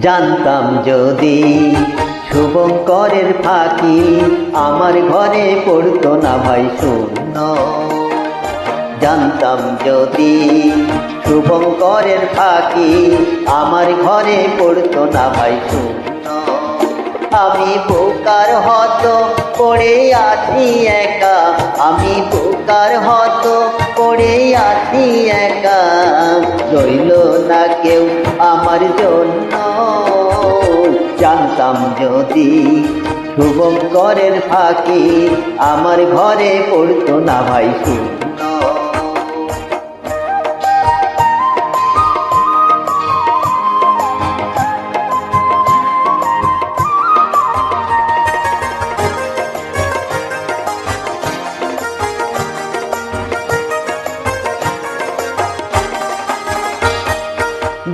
জানতাম যদি শুভঙ্করের ফাঁকি আমার ঘরে পড়তো না ভাই, শূন্য। জানতাম যদি শুভঙ্করের ফাঁকি আমার ঘরে পড়তো না ভাই, শূন্য। আমি বোকার হত, পড়ে আছি একা। আমি বোকার হত, পড়ে আছি একা। রইল না কেউ আমার জন্য। জানতাম যদি শুভঙ্করের ফাঁকি আমার ঘরে পড়তো না ভাই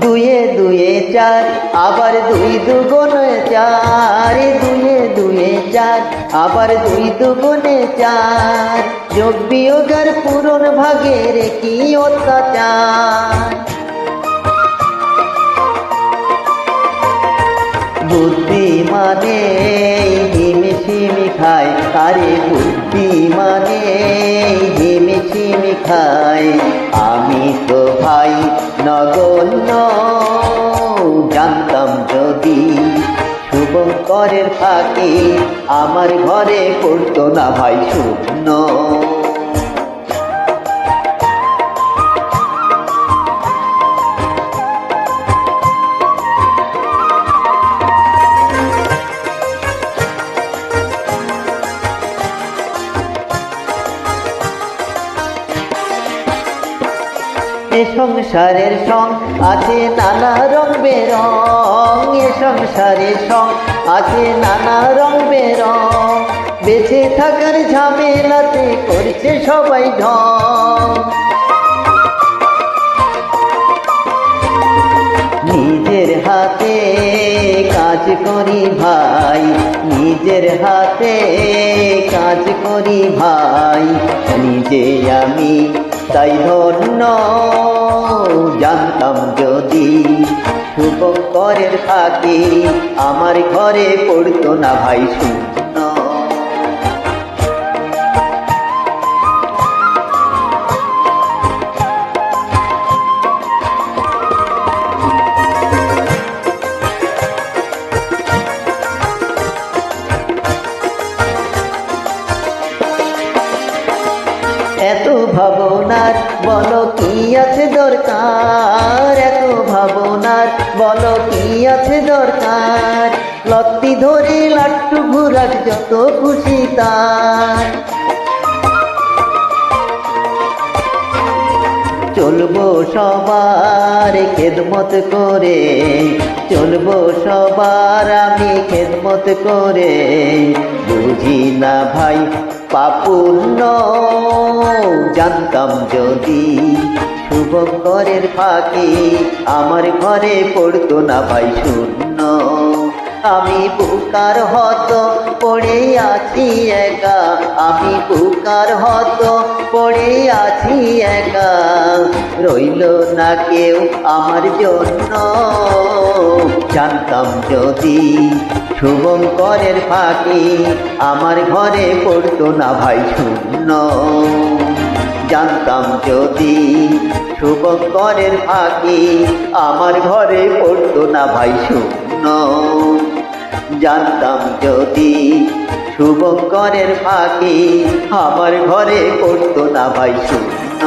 দুয়ে দুয়ে চার, আবার দুই দুগুণে চার দুয়ে দুয়ে চার, আবার দুই দুগুণে চার। যোগ বিয়োগের পূরণ ভাগের কি অত্যাচার। বুদ্ধি মানে হিমিশিমি খায় আরে বুদ্ধি মানে হিমিশিমি খায়। শুভঙ্করের ফাঁকি আমার ঘরে পড়তো না ভাই শূন্য। এ সংসারের সং, আছে নানা রং বেরং, এ সংসারের সং, আছে নানা রং বেরং। বেঁচে থাকার ঝামেলাতে করছে সবাই ঢং। নিজের হাতে কাজ করি ভাই, নিজের হাতে কাজ করি ভাই, নিজে আমি তাই ধন্য জানতাম যদি শুভঙ্করের ফাঁকে আমার ঘরে পড়তো না ভাই শূন্য ভাবনার, বলো কি আছে দরকার? এত ভাবনার, বলো কি আছে দরকার? লত্তি ধরে লাট্টু ঘুরাক যত খুশি তার। চলবো সবার খেদমত করে, চলবো সবার আমি খেদমত করে। বুঝি না ভাই পাপুণ্য জানতাম যদি শুভঙ্করের ফাঁকি আমার ঘরে পড়তো না ভাই শূন্য। আমি বুকার হত, পড়ে আছি একা। আমি বুকার হত, পড়ে আছি একা। রইল না কেউ আমার জন্য। জানতাম যদি শুভঙ্করের ফাঁকি আমার ঘরে পড়তো না ভাই শূন্য। জানতাম যদি শুভঙ্করের ফাঁকি আমার ঘরে পড়তো না ভাই শূন্য। জানতাম যদি শুভঙ্করের ফাঁকি আমার ঘরে পড়তো না ভাই শূন্য।